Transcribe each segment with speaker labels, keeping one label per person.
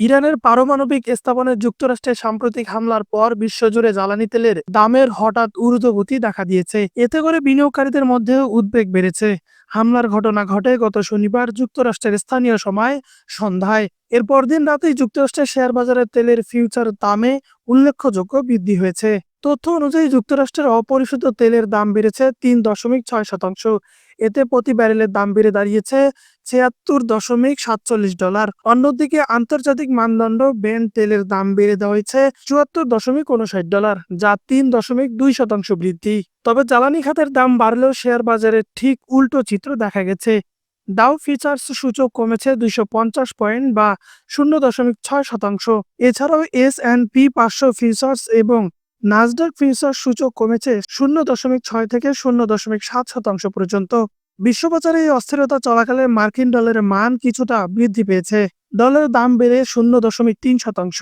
Speaker 1: ইরানের পারমাণবিক স্থাপনে যুক্তরাষ্ট্রে সাম্প্রতিক হামলার পর বিশ্বজুড়ে জ্বালানি তেলের দামের হঠাৎ ঊর্ধ্বগতি দেখা দিয়েছে। এতে করে বিনিয়োগকারীদের মধ্যেও উদ্বেগ বেড়েছে। হামলার ঘটনা ঘটে গত শনিবার যুক্তরাষ্ট্রের স্থানীয় সময় সন্ধ্যায়। এর পরদিন রাতেই যুক্তরাষ্ট্রের শেয়ার বাজারের তেলের ফিউচার দামে উল্লেখযোগ্য বৃদ্ধি হয়েছে। তথ্য অনুযায়ী যুক্তরাষ্ট্রের অপরিশোধিত তেলের দাম বেড়েছে তিন দশমিক ছয় শতাংশ। এতে প্রতি ব্যারেলের দাম বেড়ে দাঁড়িয়েছে ছিয়াত্তর দশমিক সাতচল্লিশ ডলার। অন্যদিকে আন্তর্জাতিক মানদণ্ড বেন তেলের দাম বেড়ে দেওয়া হয়েছে চুয়াত্তর দশমিক উনষাট ডলার, যা তিন দশমিক দুই শতাংশ বৃদ্ধি। তবে জ্বালানি খাতের দাম বাড়লেও শেয়ার বাজারে ঠিক উল্টো চিত্র দেখা গেছে। ডাউ ফিচার্স সূচক কমেছে দুইশো পঞ্চাশ পয়েন্ট বা শূন্য দশমিক ছয় শতাংশ। এছাড়াও এস অ্যান্ড পি পাঁচশো ফিচার্স এবং নাসডাক ফিউচার সূচক কমেছে শূন্য দশমিক ছয় থেকে শূন্য দশমিক সাত শতাংশ পর্যন্ত। বিশ্ববাজারে এই অস্থিরতা চলাকালে মার্কিন ডলারের মান কিছুটা বৃদ্ধি পেয়েছে। ডলারের দাম বেড়ে শূন্য দশমিক তিন শতাংশ।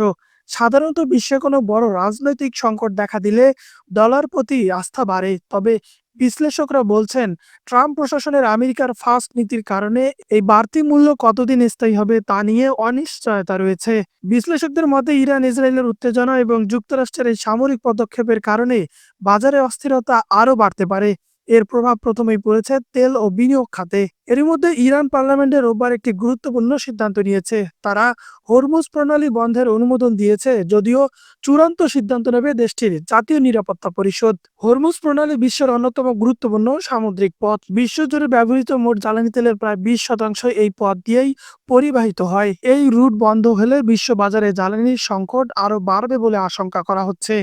Speaker 1: সাধারণত বিশ্বে কোনো বড় রাজনৈতিক সংকট দেখা দিলে ডলার প্রতি আস্থা বাড়ে। তবে বিশ্লেষকরা বলছেন, ট্রাম্প প্রশাসনের আমেরিকার ফার্স্ট নীতির কারণে এই বাড়তি মূল্য কতদিন স্থায়ী হবে তা নিয়ে অনিশ্চয়তা রয়েছে। বিশ্লেষকদের মতে, ইরান, ইসরায়েলের উত্তেজনা এবং যুক্তরাষ্ট্রের এই সামরিক পদক্ষেপের কারণে বাজারে অস্থিরতা আরও বাড়তে পারে। এর প্রভাব প্রথমেই পড়েছে তেল ও বিনিয়োগ খাতে। এরই মধ্যে ইরান পার্লামেন্টে রোববার একটি গুরুত্বপূর্ণ সিদ্ধান্ত নিয়েছে। তারা হরমুজ প্রণালী বন্ধের অনুমোদন দিয়েছে, যদিও চূড়ান্ত সিদ্ধান্ত নেবে দেশটির জাতীয় নিরাপত্তা পরিষদ। হরমুজ প্রণালী বিশ্বের অন্যতম গুরুত্বপূর্ণ সামুদ্রিক পথ। বিশ্বজুড়ে ব্যবহৃত মোট জ্বালানি তেলের প্রায় বিশ শতাংশ এই পথ দিয়েই পরিবাহিত হয়। এই রুট বন্ধ হলে বিশ্ব বাজারে জ্বালানির সংকট আরও বাড়বে বলে আশঙ্কা করা হচ্ছে।